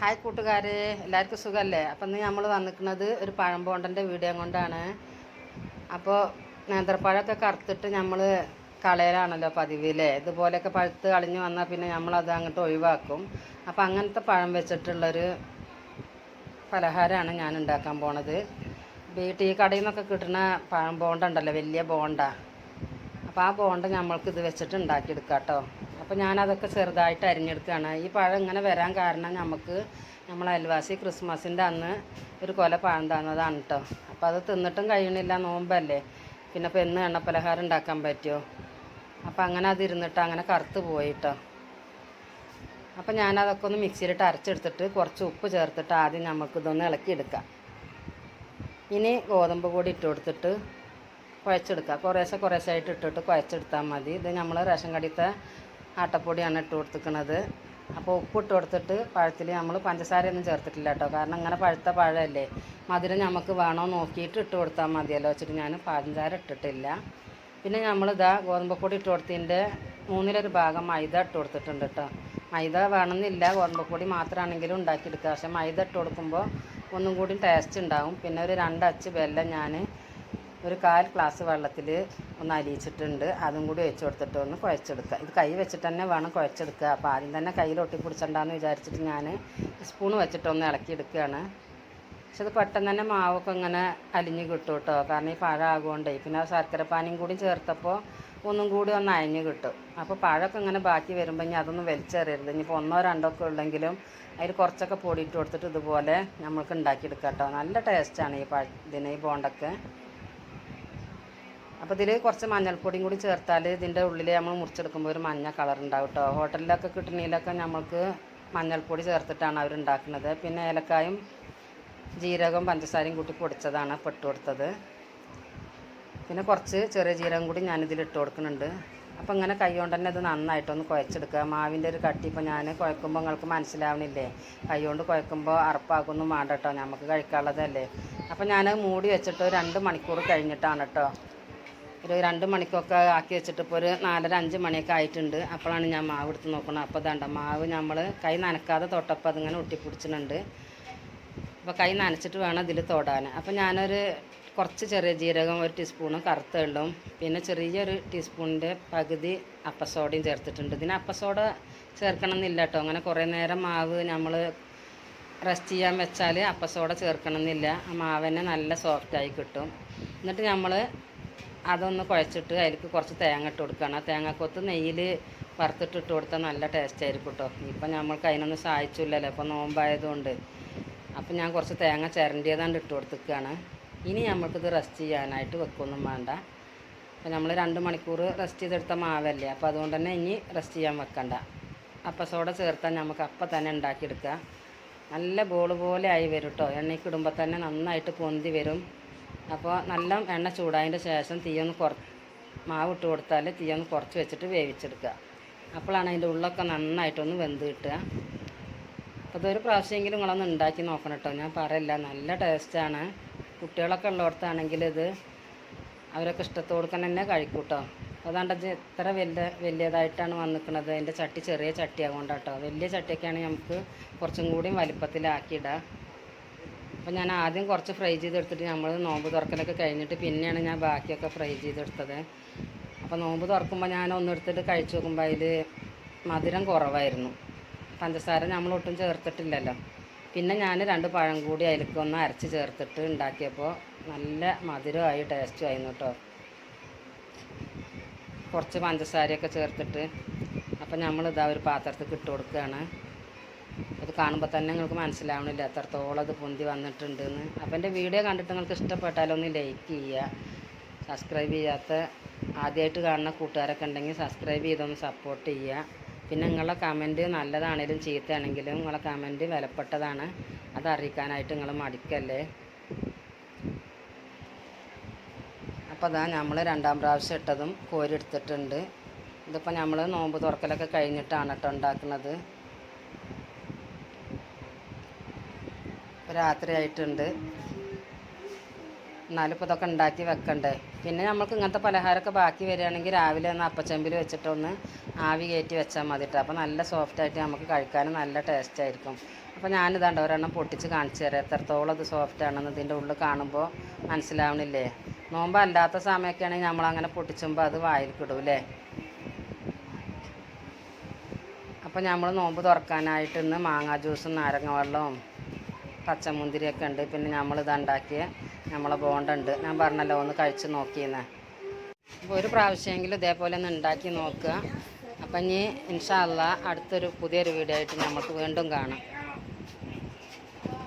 Hi കൂട്ടുകാരെ. എല്ലാവർക്കും സുഖമല്ലേ അപ്പം ഇന്ന് നമ്മൾ വന്നിരിക്കുന്നത് ഒരു പഴം ബോണ്ടന്റെ വീഡിയോ കൊണ്ടാണ്. അപ്പോൾ നേന്ത്രപ്പഴമൊക്കെ കറുത്തിട്ട് നമ്മൾ കളയലാണല്ലോ പതിവില്ലേ ഇതുപോലെയൊക്കെ പഴുത്ത് കളിഞ്ഞ് വന്നാൽ പിന്നെ നമ്മളത് അങ്ങോട്ട് ഒഴിവാക്കും. അപ്പോൾ അങ്ങനത്തെ പഴം വെച്ചിട്ടുള്ളൊരു പലഹാരമാണ് ഞാൻ ഉണ്ടാക്കാൻ പോണത്. വീട്ടിൽ ഈ കടയിൽ നിന്നൊക്കെ കിട്ടുന്ന പഴം ബോണ്ട ഉണ്ടല്ലോ വലിയ ബോണ്ട അപ്പോൾ ആ ബോണ്ട നമ്മൾക്ക് ഇത് വെച്ചിട്ട് ഉണ്ടാക്കിയെടുക്കാം കേട്ടോ അപ്പോൾ ഞാനതൊക്കെ ചെറുതായിട്ട് അരിഞ്ഞെടുക്കുകയാണ്. ഈ പഴം ഇങ്ങനെ വരാൻ കാരണം നമുക്ക് നമ്മൾ അയൽവാസി ക്രിസ്മസിന്റെ അന്ന് ഒരു കൊല പഴം തന്നതാണ് കേട്ടോ അപ്പോൾ അത് തിന്നിട്ടും കഴിയണില്ല നോമ്പല്ലേ. പിന്നെ ഇപ്പോൾ എന്ന് എണ്ണപ്പലഹാരം ഉണ്ടാക്കാൻ പറ്റുമോ അപ്പോൾ അങ്ങനെ അതിരുന്നിട്ട് അങ്ങനെ കറുത്ത് പോയി കേട്ടോ അപ്പോൾ ഞാനതൊക്കെ ഒന്ന് മിക്സിയിലിട്ട് അരച്ചെടുത്തിട്ട് കുറച്ച് ഉപ്പ് ചേർത്തിട്ട് ആദ്യം നമുക്കിതൊന്ന് ഇളക്കിയെടുക്കാം. ഇനി ഗോതമ്പ് പൊടി ഇട്ട് കൊടുത്തിട്ട് കുഴച്ചെടുക്കുക കുറേശ്ശെ കുറേശ്ശായിട്ട് ഇട്ടിട്ട് കുഴച്ചെടുത്താൽ മതി. ഇത് നമ്മൾ റേഷൻ കടയിലത്തെ ആട്ടപ്പൊടിയാണ് ഇട്ട് കൊടുത്തിക്കണത്. അപ്പോൾ ഉപ്പ് ഇട്ട് കൊടുത്തിട്ട് പഴത്തിൽ നമ്മൾ പഞ്ചസാരയൊന്നും ചേർത്തിട്ടില്ല കേട്ടോ. കാരണം ഇങ്ങനെ പഴുത്ത പഴമല്ലേ. മധുരം നമുക്ക് വേണോ നോക്കിയിട്ട് ഇട്ട് കൊടുത്താൽ മതിയല്ലോ. വെച്ചിട്ട് ഞാൻ പഞ്ചസാര ഇട്ടിട്ടില്ല. പിന്നെ നമ്മളിതാ ഗോതമ്പ് പൊടി ഇട്ട് കൊടുത്തതിന്റെ മൂന്നിലൊരു ഭാഗം മൈദ ഇട്ട് കൊടുത്തിട്ടുണ്ട് കേട്ടോ. മൈദ വേണമെന്നില്ല. ഗോതമ്പ് പൊടി മാത്രമാണെങ്കിലും ഉണ്ടാക്കിയെടുക്കുക. പക്ഷേ മൈദ ഇട്ട് കൊടുക്കുമ്പോൾ ഒന്നും കൂടി ടേസ്റ്റ് ഉണ്ടാവും. പിന്നെ ഒരു രണ്ടച്ച് വെല്ലം ഞാൻ ഒരു കാൽ ഗ്ലാസ് വെള്ളത്തിൽ ഒന്ന് അലിയിച്ചിട്ടുണ്ട് അതും കൂടി വെച്ച് കൊടുത്തിട്ട് ഒന്ന് കുഴച്ചെടുക്കുക ഇത് കൈ വെച്ചിട്ട് തന്നെ വേണം കുഴച്ചെടുക്കുക അപ്പോൾ ആദ്യം തന്നെ കയ്യിൽ ഒട്ടി പിടിച്ചണ്ടെന്ന് വിചാരിച്ചിട്ട് ഞാൻ സ്പൂൺ വെച്ചിട്ടൊന്ന് ഇളക്കിയെടുക്കുകയാണ് പക്ഷെ അത് പെട്ടെന്ന് തന്നെ മാവൊക്കെ ഇങ്ങനെ അലിഞ്ഞ് കിട്ടും കേട്ടോ കാരണം ഈ പഴമാകുകൊണ്ടേ പിന്നെ ശർക്കര പാനിയും കൂടി ചേർത്തപ്പോൾ ഒന്നും കൂടി ഒന്ന് അയഞ്ഞ് കിട്ടും. അപ്പോൾ പഴമൊക്കെ ഇങ്ങനെ ബാക്കി വരുമ്പോൾ ഇനി അതൊന്നും വലിച്ചെറിയരുത്. ഇനിയിപ്പോൾ ഒന്നോ രണ്ടോ ഒക്കെ ഉള്ളെങ്കിലും അതിൽ കുറച്ചൊക്കെ പൊടിയിട്ട് കൊടുത്തിട്ട് ഇതുപോലെ നമ്മൾക്ക് ഉണ്ടാക്കിയെടുക്കാം കേട്ടോ നല്ല ടേസ്റ്റാണ് ഈ പഴ ഇതിന് ഈ ബോണ്ടൊക്കെ. അപ്പോൾ ഇതിൽ കുറച്ച് മഞ്ഞൾപ്പൊടിയും കൂടി ചേർത്താൽ ഇതിന്റെ ഉള്ളിൽ നമ്മൾ മുറിച്ചെടുക്കുമ്പോൾ ഒരു മഞ്ഞ കളർ ഉണ്ടാവും കേട്ടോ ഹോട്ടലിലൊക്കെ കിട്ടണതിലൊക്കെ നമ്മൾക്ക് മഞ്ഞൾപ്പൊടി ചേർത്തിട്ടാണ് അവർ ഉണ്ടാക്കുന്നത്. പിന്നെ ഏലക്കായും ജീരകവും പഞ്ചസാരയും കൂട്ടി പൊടിച്ചതാണ് പെട്ട് കൊടുത്തത്. പിന്നെ കുറച്ച് ചെറിയ ജീരകം കൂടി ഞാനിതിൽ ഇട്ട് കൊടുക്കുന്നുണ്ട്. അപ്പോൾ ഇങ്ങനെ കൈകൊണ്ട് തന്നെ ഇത് നന്നായിട്ടൊന്ന് കുഴച്ചെടുക്കുക. മാവിന്റെ ഒരു കട്ടി ഇപ്പോൾ ഞാൻ കുഴക്കുമ്പോൾ നിങ്ങൾക്ക് മനസ്സിലാവണില്ലേ? കൈകൊണ്ട് കുഴക്കുമ്പോൾ അറപ്പാക്കൊന്നും വേണ്ട കേട്ടോ നമുക്ക് കഴിക്കാനുള്ളതല്ലേ? അപ്പോൾ ഞാൻ മൂടി വെച്ചിട്ട് രണ്ട് മണിക്കൂർ കഴിഞ്ഞിട്ടാണ് കേട്ടോ ഒരു രണ്ട് മണിക്കൊക്കെ ആക്കി വെച്ചിട്ട് ഇപ്പോൾ ഒരു നാലര അഞ്ച് മണിയൊക്കെ ആയിട്ടുണ്ട്. അപ്പോഴാണ് ഞാൻ മാവ് എടുത്ത് നോക്കുന്നത് അപ്പോൾ ഇതാണ്ട മാവ് നമ്മൾ കൈ നനക്കാതെ തൊട്ടപ്പോൾ അതിങ്ങനെ ഒട്ടിപ്പിടിച്ചിട്ടുണ്ട് അപ്പോൾ കൈ നനച്ചിട്ട് വേണം ഇതിൽ തൊടാൻ അപ്പോൾ ഞാനൊരു കുറച്ച് ചെറിയ ജീരകം ഒരു ടീസ്പൂണും കറുത്ത എള്ളും പിന്നെ ചെറിയൊരു ടീസ്പൂണിന്റെ പകുതി അപ്പസോഡയും ചേർത്തിട്ടുണ്ട്. ഇതിന് അപ്പസോഡ ചേർക്കണം എന്നില്ല കേട്ടോ. അങ്ങനെ കുറേ നേരം മാവ് നമ്മൾ റെസ്റ്റ് ചെയ്യാൻ വെച്ചാൽ അപ്പസോഡ ചേർക്കണം എന്നില്ല ആ മാവനെ നല്ല സോഫ്റ്റായി കിട്ടും. എന്നിട്ട് നമ്മൾ അതൊന്ന് കുഴച്ചിട്ട് അതിലേക്ക് കുറച്ച് തേങ്ങ ഇട്ട് കൊടുക്കണം ആ തേങ്ങക്കൊത്ത് നെയ്യിൽ വറുത്തിട്ട് ഇട്ട് കൊടുത്താൽ നല്ല ടേസ്റ്റ് ആയിരിക്കും കേട്ടോ ഇപ്പം നമ്മൾക്ക് അതിനൊന്നും സഹായിച്ചില്ലല്ലോ. ഇപ്പോൾ നോമ്പായതുകൊണ്ട്. അപ്പം ഞാൻ കുറച്ച് തേങ്ങ ചിരണ്ടിയതാണ്ട് ഇട്ട് കൊടുത്തിരിക്കുകയാണ്. ഇനി നമ്മൾക്കിത് റെസ്റ്റ് ചെയ്യാനായിട്ട് വെക്കൊന്നും വേണ്ട. അപ്പം നമ്മൾ രണ്ട് മണിക്കൂർ റെസ്റ്റ് ചെയ്തെടുത്ത മാവല്ലേ? അപ്പോൾ അതുകൊണ്ട് തന്നെ ഇനി റെസ്റ്റ് ചെയ്യാൻ വെക്കണ്ട. അപ്പം സോഡ ചേർത്താൽ നമുക്ക് അപ്പം തന്നെ ഉണ്ടാക്കിയെടുക്കുക. നല്ല ബോൾ പോലെ ആയി വരും കേട്ടോ എണ്ണയ്ക്ക് ഇടുമ്പോൾ തന്നെ നന്നായിട്ട് പൊന്തി വരും. അപ്പോൾ നല്ല എണ്ണ ചൂടായതിന്റെ ശേഷം തീയൊന്ന് കുറ മാവ് ഇട്ട് കൊടുത്താൽ തീയൊന്ന് കുറച്ച് വെച്ചിട്ട് വേവിച്ചെടുക്കുക. അപ്പോഴാണ് അതിന്റെ ഉള്ളൊക്കെ നന്നായിട്ടൊന്ന് വെന്ത് കിട്ടുക. അപ്പോൾ ഇതൊരു പ്രാവശ്യമെങ്കിലും നിങ്ങളൊന്ന് ഉണ്ടാക്കി നോക്കണം കേട്ടോ. ഞാൻ പറയില്ല നല്ല ടേസ്റ്റാണ് കുട്ടികളൊക്കെ ഉള്ളിടത്താണെങ്കിൽ ഇത് അവരൊക്കെ ഇഷ്ടത്തോടെ തന്നെ കഴിക്കും കേട്ടോ. അതാണ്ട് എത്ര വലിയ വലിയതായിട്ടാണ് വന്നിക്കുന്നത് അതിന്റെ ചട്ടി ചെറിയ ചട്ടിയാകൊണ്ടാണ് കേട്ടോ വലിയ ചട്ടിയൊക്കെയാണെങ്കിൽ നമുക്ക് കുറച്ചും കൂടി വലിപ്പത്തിലാക്കിയിടാം. അപ്പോൾ ഞാൻ ആദ്യം കുറച്ച് ഫ്രൈ ചെയ്തെടുത്തിട്ട് നമ്മൾ നോമ്പ് തുറക്കലൊക്കെ കഴിഞ്ഞിട്ട് പിന്നെയാണ് ഞാൻ ബാക്കിയൊക്കെ ഫ്രൈ ചെയ്തെടുത്തത്. അപ്പോൾ നോമ്പ് തുറക്കുമ്പോൾ ഞാൻ ഒന്നെടുത്തിട്ട് കഴിച്ചു നോക്കുമ്പോൾ അതിൽ മധുരം കുറവായിരുന്നു. പഞ്ചസാര നമ്മൾ ഒട്ടും ചേർത്തിട്ടില്ലല്ലോ. പിന്നെ ഞാൻ രണ്ട് പഴം കൂടി അതിലേക്ക് ഒന്ന് അരച്ച് ചേർത്തിട്ട് ഉണ്ടാക്കിയപ്പോൾ നല്ല മധുരമായി ടേസ്റ്റും ആയിരുന്നു കേട്ടോ കുറച്ച് പഞ്ചസാരയൊക്കെ ചേർത്തിട്ട് അപ്പം നമ്മളിതാ ഒരു പാത്രത്തിൽ ഇട്ട് കൊടുക്കുകയാണ് കാണുമ്പോൾ തന്നെ നിങ്ങൾക്ക് മനസ്സിലാവണില്ല. എത്രത്തോളം അത് പൊന്തി വന്നിട്ടുണ്ടെന്ന്. അപ്പം എന്റെ വീഡിയോ കണ്ടിട്ട് നിങ്ങൾക്ക് ഇഷ്ടപ്പെട്ടാലൊന്ന് ലൈക്ക് ചെയ്യുക സബ്സ്ക്രൈബ് ചെയ്യാത്ത ആദ്യമായിട്ട് കാണുന്ന കൂട്ടുകാരൊക്കെ ഉണ്ടെങ്കിൽ സബ്സ്ക്രൈബ് ചെയ്തൊന്ന് സപ്പോർട്ട് ചെയ്യുക പിന്നെ നിങ്ങളുടെ കമന്റ് നല്ലതാണെങ്കിലും ചീത്തയാണെങ്കിലും നിങ്ങളെ കമന്റ് വിലപ്പെട്ടതാണ്. അത് അറിയിക്കാനായിട്ട് നിങ്ങൾ മടിക്കല്ലേ? അപ്പോൾ അതാ നമ്മൾ രണ്ടാം പ്രാവശ്യം ഇട്ടതും കോരി എടുത്തിട്ടുണ്ട്. ഇതിപ്പോൾ നമ്മൾ നോമ്പ് തുറക്കലൊക്കെ കഴിഞ്ഞിട്ടാണ് കേട്ടോ ഉണ്ടാക്കുന്നത്. രാത്രി ആയിട്ടുണ്ട് എന്നാലും ഇപ്പോൾ ഇതൊക്കെ ഉണ്ടാക്കി വെക്കണ്ടേ. പിന്നെ നമുക്ക് ഇങ്ങനത്തെ പലഹാരമൊക്കെ ബാക്കി വരികയാണെങ്കിൽ രാവിലെ ഒന്ന് അപ്പച്ചമ്പിൽ വെച്ചിട്ടൊന്ന് ആവി കയറ്റി വെച്ചാൽ മതി കേട്ടോ അപ്പോൾ നല്ല സോഫ്റ്റായിട്ട് നമുക്ക് കഴിക്കാനും നല്ല ടേസ്റ്റ് ആയിരിക്കും. അപ്പോൾ ഞാനിതാണ്ട് ഒരെണ്ണം പൊട്ടിച്ച് കാണിച്ചു തരാം. എത്രത്തോളം അത് സോഫ്റ്റ് ആണെന്ന് ഇതിന്റെ ഉള്ളിൽ കാണുമ്പോൾ മനസ്സിലാവണില്ലേ? നോമ്പ് അല്ലാത്ത സമയമൊക്കെ ആണെങ്കിൽ നമ്മളങ്ങനെ പൊട്ടിച്ചുമ്പോൾ അത് വായിൽ കിടൂല്ലേ? അപ്പോൾ നമ്മൾ നോമ്പ് തുറക്കാനായിട്ട് ഇന്ന് മാങ്ങാ ജ്യൂസും നാരങ്ങ വെള്ളവും പച്ചമുന്തിരിയൊക്കെ ഉണ്ട്. പിന്നെ നമ്മൾ ഇതുണ്ടാക്കിയ നമ്മളെ ബോണ്ടുണ്ട്. ഞാൻ പറഞ്ഞല്ലോ ഒന്ന് കഴിച്ച് നോക്കിയെന്ന്. അപ്പോൾ ഒരു പ്രാവശ്യമെങ്കിലും ഇതേപോലെ ഒന്ന് ഉണ്ടാക്കി നോക്കുക. അപ്പം ഇനി ഇൻഷാല്ല അടുത്തൊരു പുതിയൊരു വീഡിയോ ആയിട്ട് നമുക്ക് വീണ്ടും കാണാം.